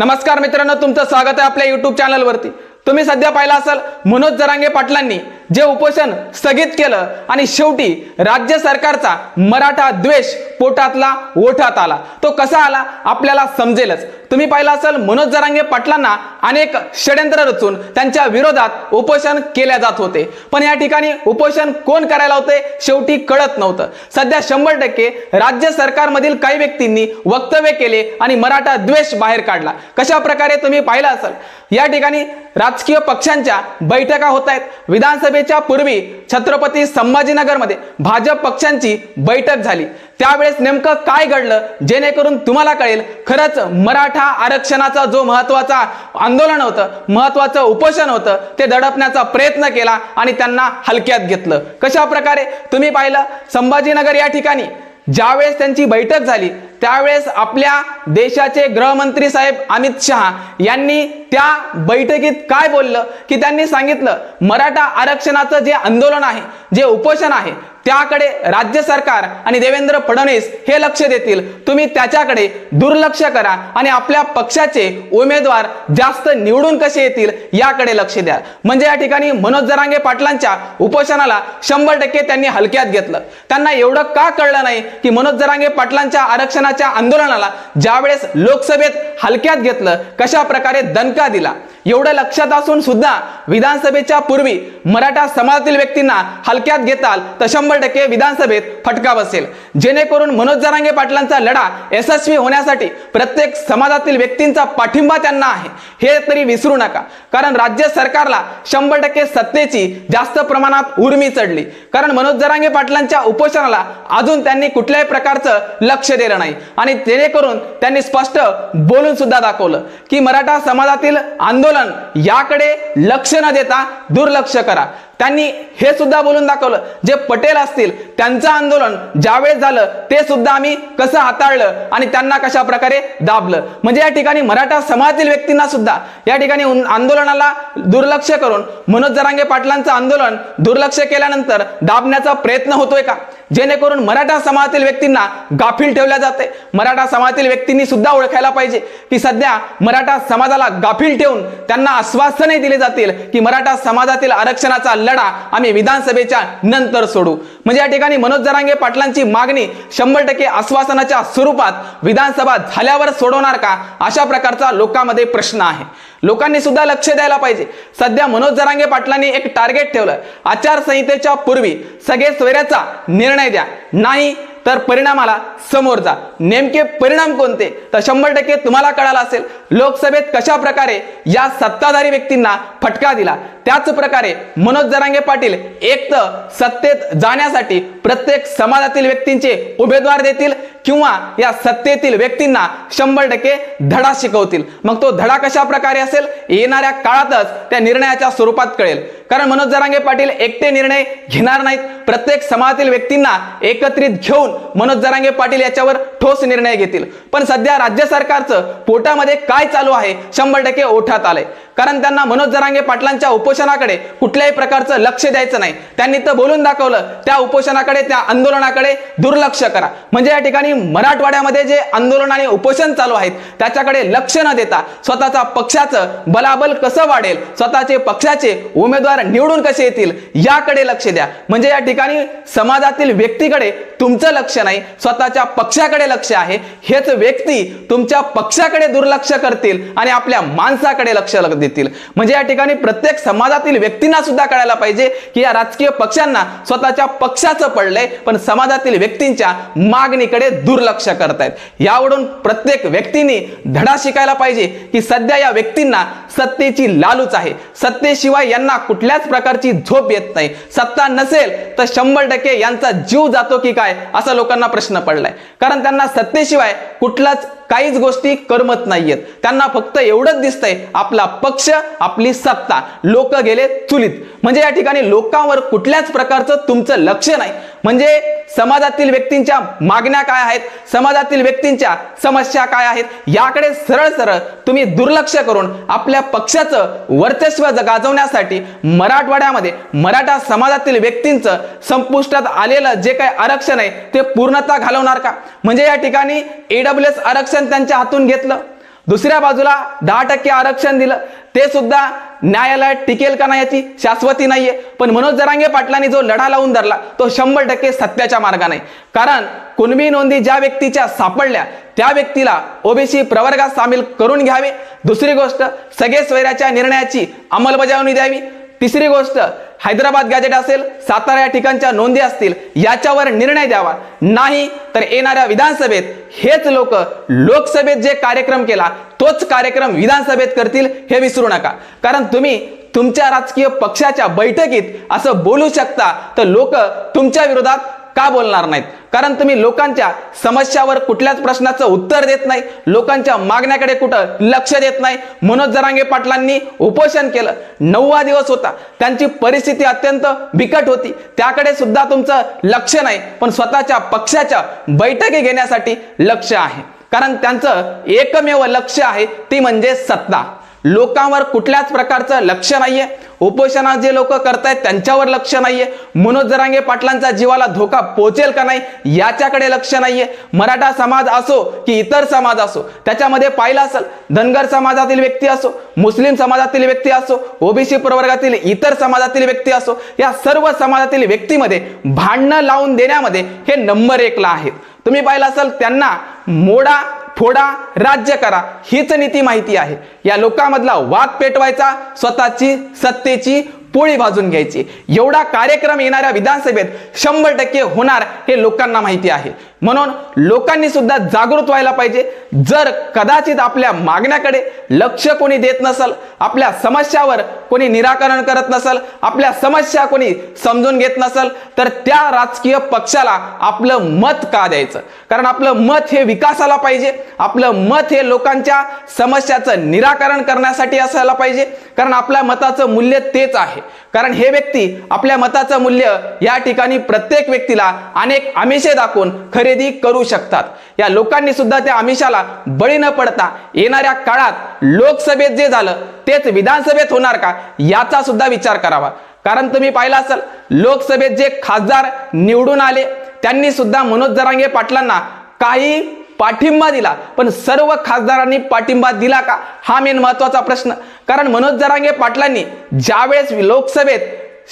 नमस्कार मित्रांनो तुमचं स्वागत आहे आपल्या युट्यूब चॅनलवरती तुम्ही सध्या पाहिलं असाल मनोज जरांगे पाटलांनी जे उपोषण स्थगित केलं आणि शेवटी राज्य सरकारचा मराठा द्वेष पोटातला ओठात आला. तो कसा आला? आपल्याला समजेलच. तुम्ही पाहिलं असाल मनोज जरांगे पाटलांना अनेक षड्यंत्र रचून त्यांच्या विरोधात उपोषण केल्या जात होते. पण या ठिकाणी उपोषण कोण करायला होते? शेवटी कळत नव्हतं. सध्या शंभर टक्के राज्य सरकारमधील काही व्यक्तींनी वक्तव्य केले आणि मराठा द्वेष बाहेर काढला. कशा प्रकारे तुम्ही पाहिलं असाल? या ठिकाणी राजकीय पक्षांच्या बैठका होत आहेत. विधानसभेत विधानसभेच्या पूर्वी छत्रपती संभाजीनगरमध्ये भाजप पक्षांची बैठक झाली. त्यावेळेस नेमकं काय घडलं जेणेकरून तुम्हाला कळेल खरंच मराठा आरक्षणाचा जो महत्त्वाचा आंदोलन होतं महत्वाचं उपोषण होतं ते दडपण्याचा प्रयत्न केला आणि त्यांना हलक्यात घेतलं. कशा प्रकारे तुम्ही पाहिलं संभाजीनगर या ठिकाणी ज्यावेळेस त्यांची बैठक झाली त्यावेळेस आपल्या देशाचे गृहमंत्री साहेब अमित शहा यांनी त्या बैठकीत काय बोललं? की त्यांनी सांगितलं मराठा आरक्षणाचं जे आंदोलन आहे जे उपोषण आहे त्याकडे राज्य सरकार आणि देवेंद्र फडणवीस हे लक्ष देतील. तुम्ही त्याच्याकडे दुर्लक्ष करा आणि आपल्या पक्षाचे उमेदवार जास्त निवडून कसे येतील याकडे लक्ष द्या. म्हणजे या ठिकाणी मनोज जरांगे पाटलांच्या उपोषणाला शंभर टक्के त्यांनी हलक्यात घेतलं. त्यांना एवढं का कळलं नाही की मनोज जरांगे पाटलांच्या आरक्षणाच्या आंदोलनाला ज्यावेळेस लोकसभेत हलक्यात घेतलं कशा प्रकारे दणका दिला? एवढं लक्षात असून सुद्धा विधानसभेच्या पूर्वी मराठा समाजातील व्यक्तींना हलक्यात घेताल तर शंभर टक्के विधानसभेत फटका बसेल. जेणेकरून मनोज जरांगे पाटलांचा लढा यशस्वी होण्यासाठी प्रत्येक समाजातील व्यक्तींचा पाठिंबा त्यांना आहे. हे तरी विसरू नका. कारण राज्य सरकारला शंभर टक्के सत्तेची जास्त प्रमाणात उर्मी चढली. कारण मनोज जरांगे पाटलांच्या उपोषणाला अजून त्यांनी कुठल्याही प्रकारचं लक्ष दिलं नाही. आणि जेणेकरून त्यांनी स्पष्ट बोलून सुद्धा दाखवलं की मराठा समाजातील आंदोलन याकडे लक्ष न देता दुर्लक्ष करा. त्यांनी हे सुद्धा बोलून दाखवलं. जे पटेल असतील त्यांचं आंदोलन ज्यावेळेस झालं ते सुद्धा आम्ही कसं हाताळलं आणि त्यांना कशा प्रकारे दाबलं. म्हणजे या ठिकाणी मराठा समाजातील व्यक्तींना सुद्धा या ठिकाणी आंदोलनाला दुर्लक्ष करून मनोज जरांगे पाटलांचं आंदोलन दुर्लक्ष केल्यानंतर दाबण्याचा प्रयत्न होतोय का? जेणेकरून मराठा समाजातील व्यक्तींना गाफील ठेवल्या जाते. मराठा समाजातील व्यक्तींनी सुद्धा ओळखायला पाहिजे की सध्या मराठा समाजाला गाफील ठेवून त्यांना आश्वासने दिले जातील की मराठा समाजातील आरक्षणाचा लढा आम्ही विधानसभेच्या नंतर सोडू. म्हणजे या ठिकाणी मनोज जरांगे पाटलांची मागणी शंभर टक्के आश्वासनाच्या स्वरूपात विधानसभा झाल्यावर सोडवणार का? अशा प्रकारचा लोकांमध्ये प्रश्न आहे. लोकांनी सुद्धा लक्ष द्यायला पाहिजे. सध्या मनोज जरांगे पाटलांनी एक टार्गेट ठेवलं. आचारसंहितेच्या पूर्वी सगळे सोयऱ्याचा निर्णय द्या. नाही तर परिणामाला समोर जा. नेमके परिणाम कोणते? तर शंभर टक्के तुम्हाला कळालं असेल. लोकसभेत कशा प्रकारे या सत्ताधारी व्यक्तींना फटका दिला? त्याच प्रकारे मनोज जरांगे पाटील एक तर सत्तेत जाण्यासाठी प्रत्येक समाजातील व्यक्तींचे उमेदवार देतील किंवा या सत्तेतील व्यक्तींना शंभर टक्के धडा शिकवतील. मग तो धडा कशा प्रकारे असेल? येणाऱ्या काळातच त्या निर्णयाच्या स्वरूपात कळेल. कारण मनोज जरांगे पाटील एकटे निर्णय घेणार नाहीत. प्रत्येक समाजातील व्यक्तींना एकत्रित घेऊन मनोज जरांगे पाटील याच्यावर ठोस निर्णय घेतील. पण सध्या राज्य सरकारचं पोटामध्ये काय चालू आहे? शंभर टक्के ओठात आलंय. कारण त्यांना मनोज जरांगे पाटलांच्या उपोषणाकडे कुठल्याही प्रकारचं लक्ष द्यायचं नाही. त्यांनी तर बोलून दाखवलं त्या उपोषणाकडे त्या आंदोलनाकडे दुर्लक्ष करा. म्हणजे या ठिकाणी मराठवाड्यामध्ये जे आंदोलन आणि उपोषण चालू आहेत त्याच्याकडे लक्ष न देता स्वतःचा पक्षाचं बलाबल कसं वाढेल स्वतःचे पक्षाचे उमेदवार निवडून कसे येतील याकडे लक्ष द्या. म्हणजे या ठिकाणी समाजातील व्यक्तीकडे तुमचं लक्ष नाही स्वतःच्या पक्षाकडे लक्ष आहे. हेच व्यक्ती तुमच्या पक्षाकडे दुर्लक्ष करतील आणि आपल्या माणसाकडे लक्ष देतील. म्हणजे या ठिकाणी प्रत्येक समाजातील व्यक्तींना सुद्धा कळायला पाहिजे की या राजकीय पक्षांना स्वतःच्या पक्षाचं पडलंय पण समाजातील व्यक्तींच्या मागणीकडे दुर्लक्ष करतायत. यावरून प्रत्येक व्यक्तीने धडा शिकायला पाहिजे की सध्या या व्यक्तींना सत्तेची लालूच आहे. सत्तेशिवाय यांना कुठल्याच प्रकारची झोप येत नाही. सत्ता नसेल तर शंभर टक्के यांचा जीव जातो की काय असा लोकांना प्रश्न पडलाय. कारण त्यांना सत्तेशिवाय कुठलाच काहीच गोष्टी करमत नाहीयेत. त्यांना फक्त एवढंच दिसतंय आपला पक्ष आपली सत्ता. लोक गेले चुलीत. म्हणजे या ठिकाणी लोकांवर कुठल्याच प्रकारचं तुमचं लक्ष नाही. म्हणजे समाजातील व्यक्तींच्या मागण्या काय आहेत? समाजातील व्यक्तींच्या समस्या काय आहेत? याकडे सरळ सरळ तुम्ही दुर्लक्ष करून आपल्या पक्षाचं वर्चस्व गाजवण्यासाठी मराठवाड्यामध्ये मराठा समाजातील व्यक्तींचं संपुष्टात आलेलं जे काही आरक्षण आहे ते पूर्णता घालवणार का? म्हणजे या ठिकाणी एडब्ल्यू एस आरक्षण त्यांच्या हातून घेतलं. दुसऱ्या बाजूला दहा टक्के आरक्षण दिलं. ते सुद्धा न्यायालयात टिकेल का नाही याची? शाश्वती नाहीये. पण मनोज जरांगे पाटलांनी जो लढा लावून धरला तो शंभर टक्के सत्याच्या मार्गाने. कारण कुणबी नोंदी ज्या व्यक्तीच्या सापडल्या त्या व्यक्तीला ओबीसी प्रवर्गात सामील करून घ्यावे. दुसरी गोष्ट सगळे स्वैराच्या निर्णयाची अंमलबजावणी द्यावी. तिसरी गोष्ट हैदराबाद गॅजेट असेल सातारा या ठिकाणच्या नोंदी असतील याच्यावर निर्णय द्यावा. नाही तर येणाऱ्या विधानसभेत हेच लोक लोकसभेत जे कार्यक्रम केला तोच कार्यक्रम विधानसभेत करतील हे विसरू नका. कारण तुम्ही तुमच्या राजकीय पक्षाच्या बैठकीत असं बोलू शकता तर लोक तुमच्या विरोधात का बोलणार नाहीत? कारण तुम्ही लोकांच्या समस्यावर कुठल्याच प्रश्नाचं उत्तर देत नाही लोकांच्या मागण्याकडे कुठं लक्ष देत नाही. मनोज जरांगे पाटलांनी उपोषण केलं. नववा दिवस होता. त्यांची परिस्थिती अत्यंत बिकट होती. त्याकडे सुद्धा तुमचं लक्ष नाही. पण स्वतःच्या पक्षाच्या बैठकी घेण्यासाठी लक्ष आहे. कारण त्यांचं एकमेव लक्ष आहे ती म्हणजे सत्ता. लोकांवर कुठल्याच प्रकारचं लक्ष नाहीये. उपोषणात जे लोक करतायत त्यांच्यावर लक्ष नाहीये. मनोज जरांगे पाटलांचा जीवाला धोका पोहोचेल का नाही याच्याकडे लक्ष नाहीये. मराठा समाज असो की इतर समाज असो त्याच्यामध्ये पाहिलं असेल धनगर समाजातील व्यक्ती असो मुस्लिम समाजातील व्यक्ती असो ओबीसी प्रवर्गातील इतर समाजातील व्यक्ती असो या सर्व समाजातील व्यक्तीमध्ये भांडणं लावून देण्यामध्ये हे नंबर एकला आहेत. तुम्ही पाहिलं असाल त्यांना मोडा फोडा राज्य करा हीच नीती माहिती आहे. या लोकांमधला वाद पेटवायचा स्वतःची सत्तेची पोळी भाजून घ्यायची. एवढा कार्यक्रम येणाऱ्या विधानसभेत शंभर टक्के होणार हे लोकांना माहिती आहे. म्हणून लोकांनी सुद्धा जागृत व्हायला पाहिजे. जर कदाचित आपल्या मागण्याकडे लक्ष कोणी देत नसल आपल्या समस्यावर कोणी निराकरण करत नसल आपल्या समस्या कोणी समजून घेत नसल तर त्या राजकीय पक्षाला आपलं मत का द्यायचं? कारण आपलं मत हे विकासाला पाहिजे. आपलं मत हे लोकांच्या समस्याचं निराकरण करण्यासाठी असायला पाहिजे. कारण आपल्या मताचं मूल्य तेच आहे. कारण हे व्यक्ती आपल्या मताचं मूल्य या ठिकाणी प्रत्येक व्यक्तीला अनेक आमिषे दाखवून खरेदी करू शकतात. या लोकांनी सुद्धा त्या आमिषाला बळी न पडता येणाऱ्या काळात लोकसभेत जे झालं तेच विधानसभेत होणार का? याचा सुद्धा विचार करावा. कारण तुम्ही पाहिलं असाल लोकसभेत जे खासदार निवडून आले त्यांनी सुद्धा मनोज जरांगे पाटलांना काही पाठिंबा दिला. पण सर्व खासदारांनी पाठिंबा दिला का? हा मेन महत्त्वाचा प्रश्न. कारण मनोज जरांगे पाटलांनी ज्यावेळेस लोकसभेत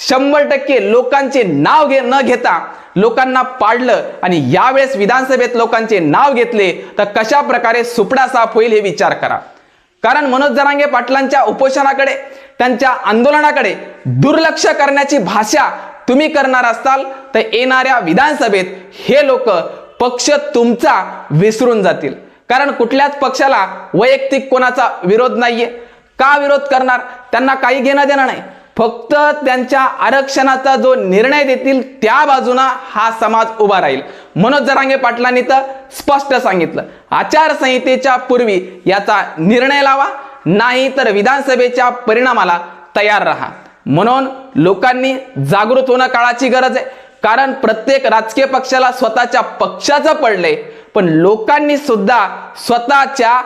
शंभर टक्के लोकांचे नाव घे न घेता लोकांना पाडलं आणि यावेळेस विधानसभेत लोकांचे नाव घेतले तर कशा प्रकारे सुपडा साफ होईल हे विचार करा. कारण मनोज जरांगे पाटलांच्या उपोषणाकडे त्यांच्या आंदोलनाकडे दुर्लक्ष करण्याची भाषा तुम्ही करणार असाल तर येणाऱ्या विधानसभेत हे लोक पक्ष तुमचा विसरून जातील. कारण कुठल्याच पक्षाला वैयक्तिक कोणाचा विरोध नाहीये. का विरोध करणार? त्यांना काही घेणं देणं नाही. फक्त त्यांच्या आरक्षणाचा जो निर्णय देतील त्या बाजूना हा समाज उभा राहील. मनोज जरांगे पाटलांनी तर स्पष्ट सांगितलं. आचारसंहितेच्या पूर्वी याचा निर्णय लावा नाही तर विधानसभेच्या परिणामाला तयार राहा. म्हणून लोकांनी जागृत होणं काळाची गरज आहे. कारण प्रत्येक राजकीय पक्षाला स्वतःच्या पक्षाचं पडलंय. पण लोकांनी सुद्धा स्वतःच्या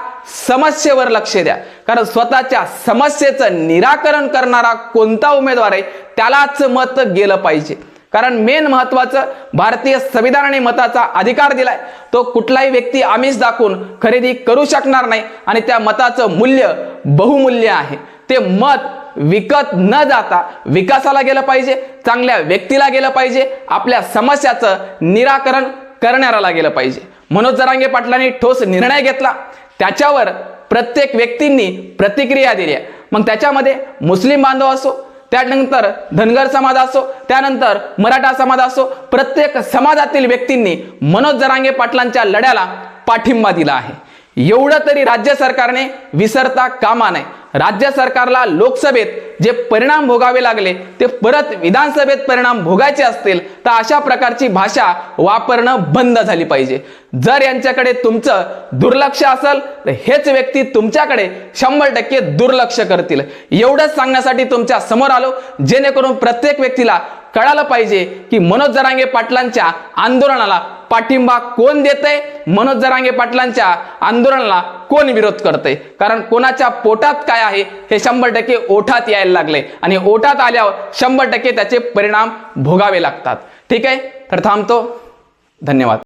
समस्येवर लक्ष द्या. कारण स्वतःच्या समस्येचं निराकरण करणारा कोणता उमेदवार आहे त्यालाच मत गेलं पाहिजे. कारण मेन महत्वाचं भारतीय संविधानाने मताचा अधिकार दिलाय. तो कुठलाही व्यक्ती आमिष दाखवून खरेदी करू शकणार नाही आणि त्या मताचं मूल्य बहुमूल्य आहे. ते मत विकत न जाता विकासाला गेलं पाहिजे चांगल्या व्यक्तीला गेलं पाहिजे आपल्या समस्याचं निराकरण करणाऱ्याला गेलं पाहिजे. मनोज जरांगे पाटलांनी ठोस निर्णय घेतला. त्याच्यावर प्रत्येक व्यक्तींनी प्रतिक्रिया दिली आहे. मग त्याच्यामध्ये मुस्लिम बांधव असो त्यानंतर धनगर समाज असो त्यानंतर मराठा समाज असो प्रत्येक समाजातील व्यक्तींनी मनोज जरांगे पाटलांच्या लढ्याला पाठिंबा दिला आहे. एवढं तरी राज्य सरकारने विसरता कामा नये. राज्य सरकारला लोकसभेत जे परिणाम भोगावे लागले ते परत विधानसभेत परिणाम भोगायचे असतील तर अशा प्रकारची भाषा वापरणं बंद झाली पाहिजे. जर यांच्याकडे तुमचं दुर्लक्ष असेल तर हेच व्यक्ती तुमच्याकडे शंभर टक्के दुर्लक्ष करतील. एवढंच सांगण्यासाठी तुमच्यासमोर आलो जेणेकरून प्रत्येक व्यक्तीला कळालं पाहिजे की मनोज जरांगे पाटलांच्या आंदोलनाला पाठिंबा कोण देतंय? मनोज जरांगे पाटलांच्या आंदोलनाला कोण विरोध करतंय? कारण कोणाच्या पोटात काय आहे हे शंभर टक्के ओठात यायला लागले. आणि ओठात आल्यावर शंभर टक्के त्याचे परिणाम भोगावे लागतात. ठीक आहे? तर थांबतो. धन्यवाद.